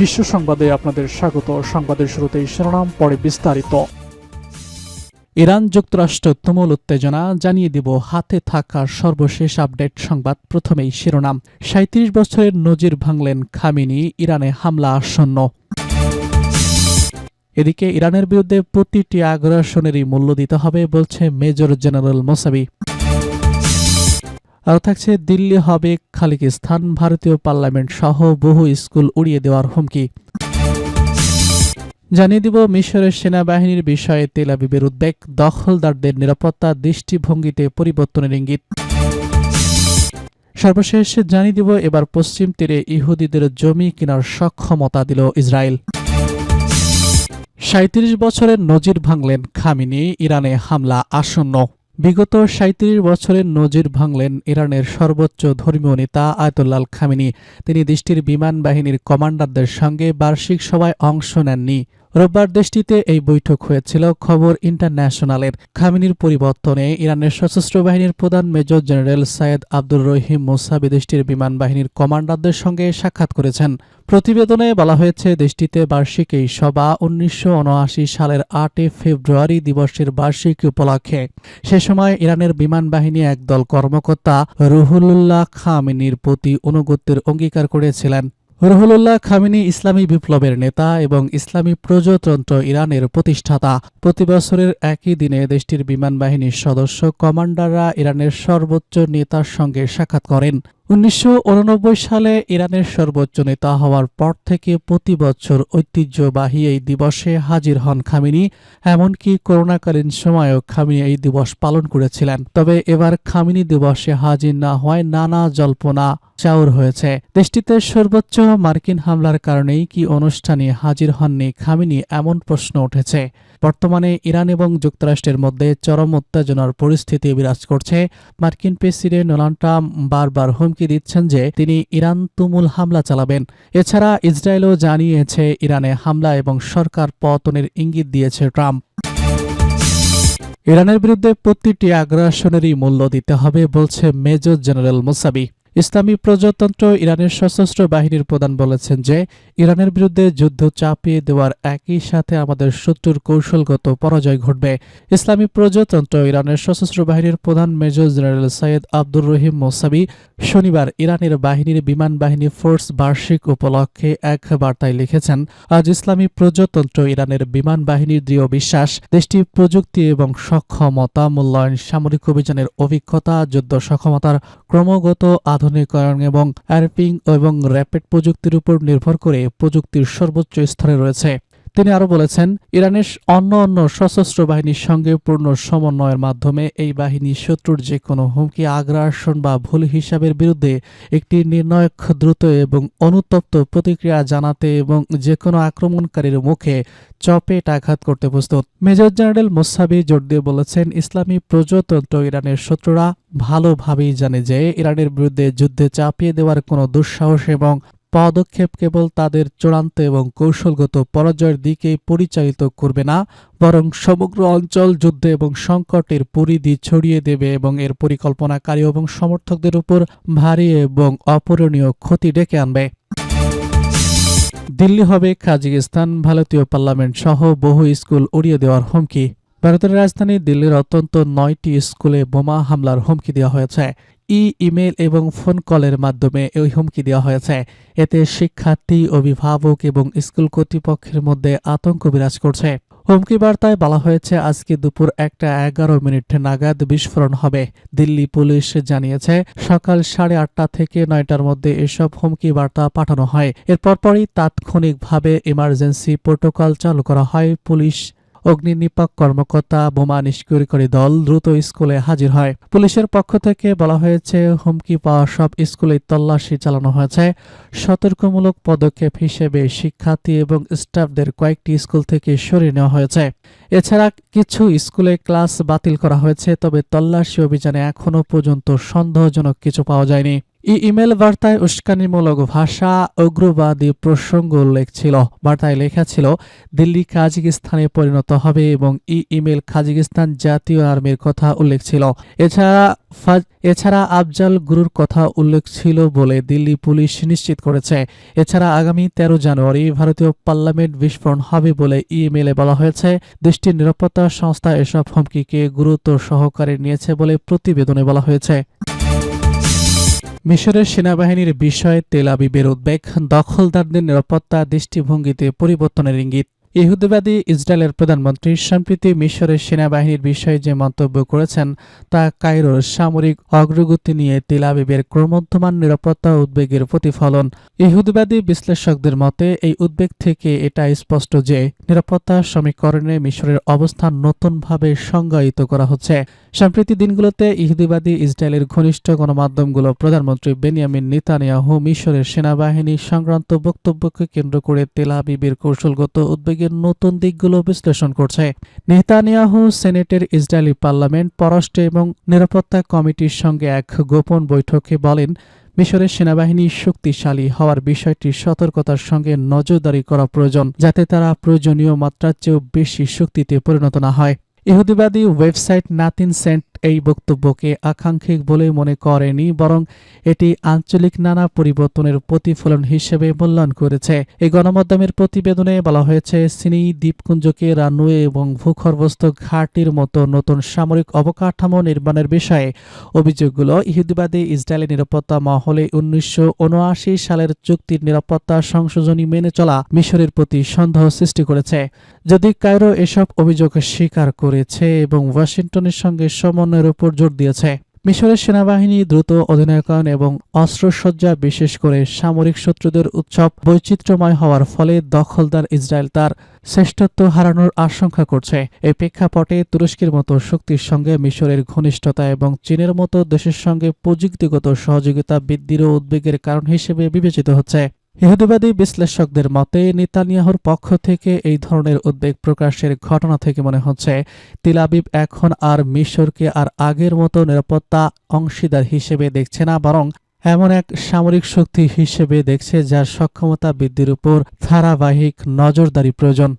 বিশ্ব সংবাদে আপনাদের স্বাগত। সংবাদের শুরুতেই শিরোনাম, পরে বিস্তারিত। ইরান যুক্তরাষ্ট্র তুমুল উত্তেজনা, জানিয়ে দিব হাতে থাকা সর্বশেষ আপডেট সংবাদ। প্রথমেই শিরোনাম সাঁত্রিশ বছরের নজির ভাঙলেন খামিনি, ইরানে হামলা আসন্ন। এদিকে ইরানের বিরুদ্ধে প্রতিটি আগ্রাসনেরই মূল্য দিতে হবে, বলছে মেজর জেনারেল মোসাবি। থাকছে, দিল্লি হবে খালিকিস্তান, ভারতীয় পার্লামেন্ট সহ বহু স্কুল উড়িয়ে দেওয়ার হুমকি। জানিয়ে দিব, মিশরের সেনাবাহিনীর বিষয়ে তেল আবিবের উদ্বেগ, দখলদারদের নিরাপত্তা দৃষ্টিভঙ্গিতে পরিবর্তনের ইঙ্গিত। সর্বশেষ জানিয়ে দিব, এবার পশ্চিম তীরে ইহুদিদের জমি কেনার সক্ষমতা দিল ইসরায়েল। সাঁত্রিশ বছরের নজির ভাঙলেন খামিনি, ইরানে হামলা আসন্ন। বিগত সাঁত্রিশ বছরের নজির ভাঙলেন ইরানের সর্বোচ্চ ধর্মীয় নেতা আয়তুল্লাল খামিনি। তিনি দেশটির বিমান বাহিনীর কমান্ডারদের সঙ্গে বার্ষিক সভায় অংশ নেননি। রোববার দেশটিতে এই বৈঠক হয়েছিল। খবর ইন্টারন্যাশনালের খামিনির পরিবর্তনে ইরানের সশস্ত্র বাহিনীর প্রধান major general Sayed Abdur Rahim Mousavi দেশটির বিমান বাহিনীর কমান্ডারদের সঙ্গে সাক্ষাৎ করেছেন। প্রতিবেদনে বলা হয়েছে, দেশটিতে বার্ষিক এই সভা উনিশশো উনআশি সালের আটই ফেব্রুয়ারি দিবসের বার্ষিকী উপলক্ষে। সে সময় ইরানের বিমান বাহিনী একদল কর্মকর্তা রুহুল্লাহ খামিনির প্রতি অনুগত্যের অঙ্গীকার করেছিলেন। রুহুলুল্লাহ খামিনি ইসলামী বিপ্লবের নেতা এবং ইসলামী প্রজাতন্ত্র ইরানের প্রতিষ্ঠাতা। প্রতি বছরের একই দিনে দেশটির বিমান বাহিনীর সদস্য কমান্ডাররা ইরানের সর্বোচ্চ নেতার সঙ্গে সাক্ষাৎ করেন। উনিশশো সালে ইরানের সর্বোচ্চ নেতা হওয়ার পর থেকে প্রতি বছর ঐতিহ্যবাহী এই দিবসে হাজির হন খামিনি, এমনকি করোনাকালীন সময়েও খামিনি এই দিবস পালন করেছিলেন। তবে এবার খামিনি দিবসে হাজির না হওয়ায় নানা জল্পনা চাউর হয়েছে। দেশটিতে সর্বোচ্চ মার্কিন হামলার কারণেই কি অনুষ্ঠানে হাজির হননি খামিনি এমন প্রশ্ন উঠেছে। বর্তমানে ইরান এবং যুক্তরাষ্ট্রের মধ্যে চরম উত্তেজনার পরিস্থিতি বিরাজ করছে। মার্কিন প্রেসিডেন্ট ডোনাল্ড ট্রাম্প বারবার হুমকি দিচ্ছেন যে তিনি ইরান তুমুল হামলা চালাবেন। এছাড়া ইসরায়েলও জানিয়েছে ইরানে হামলা এবং সরকার পতনের ইঙ্গিত দিয়েছে ট্রাম্প। ইরানের বিরুদ্ধে প্রতিটি আগ্রাসনেরই মূল্য দিতে হবে, বলছে মেজর জেনারেল মুসাবি। ইসলামী প্রজাতন্ত্র ইরানের সশস্ত্র বাহিনীর প্রধান বলেছেন যে, ইরানের বিরুদ্ধে যুদ্ধ চাপিয়ে দেওয়ার একই সাথে আমাদের শত্রুর কৌশলগত পরাজয় ঘটবে। ইসলামী প্রজাতন্ত্র ইরানের সশস্ত্র বাহিনীর প্রধান major general Syed Abdur Rahim Mousavi শনিবার ইরানের বাহিনীর বিমান বাহিনী ফোর্স বার্ষিক উপলক্ষে এক বার্তায় লিখেছেন, আজ ইসলামী প্রজাতন্ত্র ইরানের বিমান বাহিনীর দৃঢ় বিশ্বাস, দেশটি প্রযুক্তি এবং সক্ষমতা মূল্যায়ন, সামরিক অভিযানের অভিজ্ঞতা, যুদ্ধ সক্ষমতার ক্রমাগত আধুনিকায়ন এবং অ্যারপিং এবং র্যাপিড প্রযুক্তির উপর নির্ভর করে প্রযুক্তির সর্বোচ্চ স্তরে রয়েছে। তিনি আরও বলেছেন, ইরানের অন্য অন্য সশস্ত্র বাহিনীর সঙ্গে পূর্ণ সমন্বয়ের মাধ্যমে এই বাহিনী শত্রুর যে কোনো হুমকি, আগ্রাসন বা ভুল হিসাবের বিরুদ্ধে একটি নির্ণায়ক, দ্রুত এবং অনুতপ্ত প্রতিক্রিয়া জানাতে এবং যে কোনো আক্রমণকারীর মুখে চপেট আঘাত করতে প্রস্তুত। মেজর জেনারেল মোসাবি জোর দিয়ে বলেছেন, ইসলামী প্রজাতন্ত্র ইরানের শত্রুরা ভালোভাবেই জানে যে ইরানের বিরুদ্ধে যুদ্ধে চাপিয়ে দেওয়ার কোনো দুঃসাহস এবং পদক্ষেপ কেবল তাদের চূড়ান্ত এবং কৌশলগত পরাজয়ের দিকেই পরিচালিত করবে না, বরং সমগ্র অঞ্চল যুদ্ধ এবং সংকটের পরিধি ছড়িয়ে দেবে এবং এর পরিকল্পনাকারী এবং সমর্থকদের উপর ভারী এবং অপূরণীয় ক্ষতি ডেকে আনবে। দিল্লি হবে কাজাকিস্তান, ভারতীয় পার্লামেন্ট সহ বহু স্কুল উড়িয়ে দেওয়ার হুমকি। ভারতের রাজধানী দিল্লির অত্যন্ত নয়টি স্কুলে বোমা হামলার হুমকি দেওয়া হয়েছে। ই, ইমেল এবং ফোন কলের মাধ্যমে এই হুমকি দেওয়া হয়েছে। এতে শিক্ষার্থী, অভিভাবক এবং স্কুল কর্তৃপক্ষের মধ্যে আতঙ্ক বিরাজ করছে। হুমকি বার্তায় বলা হয়েছে, আজকে দুপুর একটা এগারো মিনিট নাগাদ বিস্ফোরণ হবে। দিল্লি পুলিশ জানিয়েছে, সকাল সাড়ে আটটা থেকে নয়টার মধ্যে এসব হুমকি বার্তা পাঠানো হয়। এরপর পরই তাৎক্ষণিকভাবে ইমার্জেন্সি প্রোটোকল চালু করা হয় পুলিশ অগ্নি নিপাক কর্মকর্তা বোমা নিষ্ক্রিয়কারী দল দ্রুত স্কুলে হাজির হয়। পুলিশের পক্ষ থেকে বলা হয়েছে, হুমকি পাওয়া সব স্কুলে তল্লাশি চালানো হয়েছে। সতর্কমূলক পদক্ষেপ হিসেবে শিক্ষার্থী এবং স্টাফদের কয়েকটি স্কুল থেকে সরিয়ে নেওয়া হয়েছে। এছাড়া কিছু স্কুলে ক্লাস বাতিল করা হয়েছে, তবে তল্লাশি অভিযানে এখনও পর্যন্ত সন্দেহজনক কিছু পাওয়া যায়নি। ই ইমেল বার্তায় উস্কানিমূলক ভাষা, উগ্রবাদী প্রসঙ্গ উল্লেখ ছিল বার্তায় লেখা ছিল, দিল্লি, কাজিকিস্তানে পরিণত হবে এবং ই ইমেল কাজাকিস্তান জাতীয় আর্মির কথা উল্লেখ ছিল। এছাড়া এছাড়া আফজাল গুরুর কথা উল্লেখ ছিল বলে দিল্লি পুলিশ নিশ্চিত করেছে। এছাড়া আগামী তেরো জানুয়ারি ভারতীয় পার্লামেন্ট বিস্ফোরণ হবে বলে ইমেলে বলা হয়েছে। দেশটির নিরাপত্তা সংস্থা এসব হুমকিকে গুরুত্ব সহকারে নিয়েছে বলে প্রতিবেদনে বলা হয়েছে। মিশরের সেনাবাহিনীর বিষয়ে তেল আবিবের উদ্বেগ দখলদারদের নিরাপত্তা দৃষ্টিভঙ্গিতে পরিবর্তনের ইঙ্গিত। ইহুদিবাদী ইসরায়েলের প্রধানমন্ত্রী সম্প্রতি মিশরের সেনাবাহিনীর বিষয়ে যে মন্তব্য করেছেন, তা কায়রোর সামরিক অগ্রগতি নিয়ে তেল আবিবের ক্রমোদ্ধমান নিরাপত্তা উদ্বেগের প্রতিফলন। ইহুদিবাদী বিশ্লেষকদের মতে, এই উদ্বেগ থেকে এটা স্পষ্ট যে নিরাপত্তা সমীকরণে মিশরের অবস্থান নতুনভাবে সংজ্ঞায়িত করা হচ্ছে। সম্প্রতি দিনগুলোতে ইহুদিবাদী ইসরায়েলের ঘনিষ্ঠ গণমাধ্যমগুলো প্রধানমন্ত্রী বেনিয়ামিন নেতানিয়াহু মিশরের সেনাবাহিনী সংক্রান্ত বক্তব্যকে কেন্দ্র করে তেলাবিবের কৌশলগত কৌশলগত উদ্বেগের নতুন দিকগুলো বিশ্লেষণ করছে। নেতানিয়াহু সেনেটের ইসরায়েলি পার্লামেন্ট, পররাষ্ট্র এবং নিরাপত্তা কমিটির সঙ্গে এক গোপন বৈঠকে বলেন, মিশরের সেনাবাহিনী শক্তিশালী হওয়ার বিষয়টি সতর্কতার সঙ্গে নজরদারি করা প্রয়োজন, যাতে তারা প্রয়োজনীয় মাত্রার চেয়েও বেশি শক্তিতে পরিণত না হয়। ইহুদিবাদী ওয়েবসাইট নাতিন সেন্ট এই বক্তব্যকে আকাঙ্ক্ষিক বলে মনে করেনি, বরং এটি আঞ্চলিক নানা পরিবর্তনের প্রতিফলন হিসেবে মূল্যায়ন করেছে। এই গণমাধ্যমের প্রতিবেদনে বলা হয়েছে, সিনি দ্বীপপুঞ্জকে রানওয়ে এবং ভূগর্ভস্থ ঘাটির মতো নতুন সামরিক অবকাঠামো নির্মাণের বিষয়ে অভিযোগগুলো ইহুদিবাদী ইসরায়েলের নিরাপত্তা মহলে উনিশশো উনআশি সালের চুক্তির নিরাপত্তা সংশোধনী মেনে চলা মিশরের প্রতি সন্দেহ সৃষ্টি করেছে। যদি কায়রো এসব অভিযোগ স্বীকার করেছে এবং ওয়াশিংটনের সঙ্গে সমন্বয়ের উপর জোর দিয়েছে। মিশরের সেনাবাহিনী দ্রুত অধিনায়কায়ন এবং অস্ত্রসজ্জা বিশেষ করে সামরিক শত্রুদের উৎসব বৈচিত্র্যময় হওয়ার ফলে দখলদার ইসরায়েল তার শ্রেষ্ঠত্ব হারানোর আশঙ্কা করছে। এই প্রেক্ষাপটে তুরস্কের মতো শক্তির সঙ্গে মিশরের ঘনিষ্ঠতা এবং চীনের মতো দেশের সঙ্গে প্রযুক্তিগত সহযোগিতা বৃদ্ধিরও উদ্বেগের কারণ হিসেবে বিবেচিত হচ্ছে। ইহুদিবাদী বিশ্লেষকদের মতে, নেতানিয়াহুর পক্ষ থেকে এই ধরনের উদ্বেগ প্রকাশের ঘটনা থেকে মনে হচ্ছে, তিল আবিব এখন আর মিশরকে আর আগের মতো নিরাপত্তা অংশীদার হিসেবে দেখছে না, বরং এমন এক সামরিক শক্তি হিসেবে দেখছে যার সক্ষমতা বৃদ্ধির উপর ধারাবাহিক নজরদারি প্রয়োজন।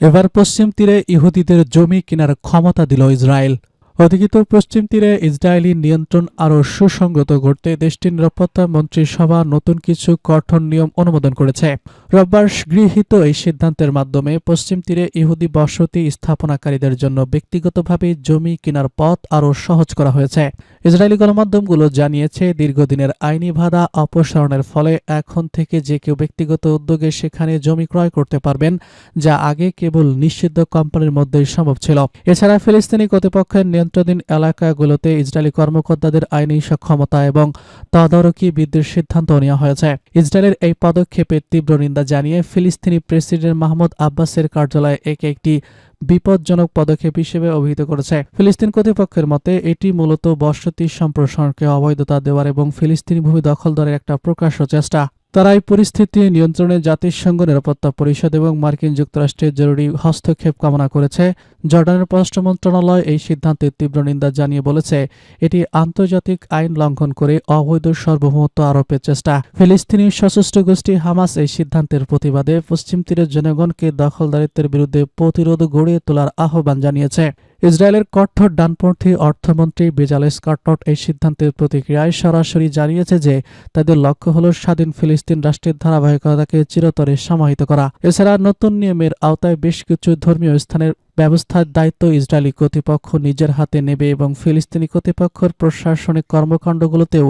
এবার পশ্চিম তীরে ইহুদিদের জমি কেনার ক্ষমতা দিল ইসরায়েল। অধিকৃত পশ্চিম তীরে ইসরায়েলি নিয়ন্ত্রণ আরও সুসংগত করতে দেশটির নিরাপত্তা মন্ত্রিসভা নতুন কিছু কঠোর নিয়ম অনুমোদন করেছে। রোববার গৃহীত এই সিদ্ধান্তের মাধ্যমে পশ্চিম তীরে ইহুদি বসতি স্থাপনাকারীদের জন্য ব্যক্তিগতভাবে জমি কেনার পথ আরও সহজ করা হয়েছে। ইসরায়েলি গণমাধ্যমগুলো জানিয়েছে, দীর্ঘদিনের আইনি বাধা অপসারণের ফলে এখন থেকে যে কেউ ব্যক্তিগত উদ্যোগে সেখানে জমি ক্রয় করতে পারবেন, যা আগে কেবল নিষিদ্ধ কোম্পানির মধ্যেই সম্ভব ছিল। এছাড়া ফিলিস্তিনি কর্তৃপক্ষের নিয়ন্ত্রণাধীন এলাকাগুলোতে ইসরায়েলি কর্মকর্তাদের আইনি সক্ষমতা এবং তদারকি বৃদ্ধির সিদ্ধান্ত নেওয়া হয়েছে। ইসরায়েলের এই পদক্ষেপের তীব্র নিন্দা জানিয়ে ফিলিস্তিনি প্রেসিডেন্ট মাহমুদ আব্বাসের কার্যালয় একে একটি বিপজ্জনক পদক্ষেপ হিসেবে অভিহিত করেছে। ফিলিস্তিন কর্তৃপক্ষের মতে, এটি মূলত বসতি সম্প্রসারণকে অবৈধতা দেওয়ার এবং ফিলিস্তিনি ভূমি দখল দখলদারের একটা প্রকাশ্য চেষ্টা। তারা এই পরিস্থিতি নিয়ন্ত্রণে জাতিসংঘ নিরাপত্তা পরিষদ এবং মার্কিন যুক্তরাষ্ট্রের জরুরি হস্তক্ষেপ কামনা করেছে জর্ডানের পররাষ্ট্র মন্ত্রণালয় এই সিদ্ধান্তের তীব্র নিন্দা জানিয়ে বলেছে, এটি আন্তর্জাতিক আইন লঙ্ঘন করে অবৈধ সার্বভৌমত্ব আরোপের চেষ্টা। ফিলিস্তিনি সশস্ত্র গোষ্ঠী হামাস এই সিদ্ধান্তের প্রতিবাদে পশ্চিম তীরের জনগণকে দখলদারিত্বের বিরুদ্ধে প্রতিরোধ গড়িয়ে তোলার আহ্বান জানিয়েছে। ইসরায়েলের কঠোর ডানপন্থী অর্থমন্ত্রী বেজালেস কার্টট এই সিদ্ধান্তের প্রতিক্রিয়ায় সরাসরি জানিয়েছে যে, তাদের লক্ষ্য হল স্বাধীন ফিলিস্তিন রাষ্ট্রের ধারাবাহিকতাকে চিরতরে সমাহিত করা। এছাড়া নতুন নিয়মের আওতায় বেশ কিছু ধর্মীয় স্থানের ব্যবস্থার দায়িত্ব ইসরায়েলি কর্তৃপক্ষ নিজের হাতে নেবে এবং ফিলিস্তিনি কর্তৃপক্ষের প্রশাসনিক কর্মকাণ্ডগুলোতেও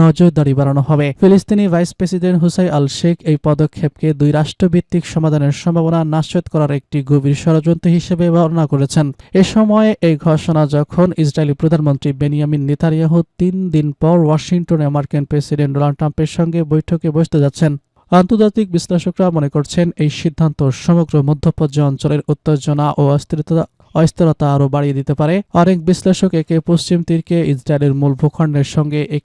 নজরদারি বাড়ানো হবে। ফিলিস্তিনি vice president Hussein Al Sheikh এই পদক্ষেপকে দুই রাষ্ট্রভিত্তিক সমাধানের সম্ভাবনা নাশত করার একটি গভীর ষড়যন্ত্র হিসেবে বর্ণনা করেছেন। এ সময়ে এই ঘোষণা যখন ইসরায়েলি প্রধানমন্ত্রী বেনিয়ামিন নেতানিয়াহু তিন দিন পর ওয়াশিংটনে মার্কিন প্রেসিডেন্ট ডোনাল্ড ট্রাম্পের সঙ্গে বৈঠকে বসতে যাচ্ছেন। আন্তর্জাতিক বিশ্লেষকরা মনে করছেন এই সিদ্ধান্ত সমগ্র মধ্যপ্রাচ্য অঞ্চলের উত্তেজনা ও অস্থিরতা অস্থিরতা আরও বাড়িয়ে দিতে পারে। অনেক বিশ্লেষক একে পশ্চিম তীরকে ইসরায়েলের মূল ভূখণ্ডের সঙ্গে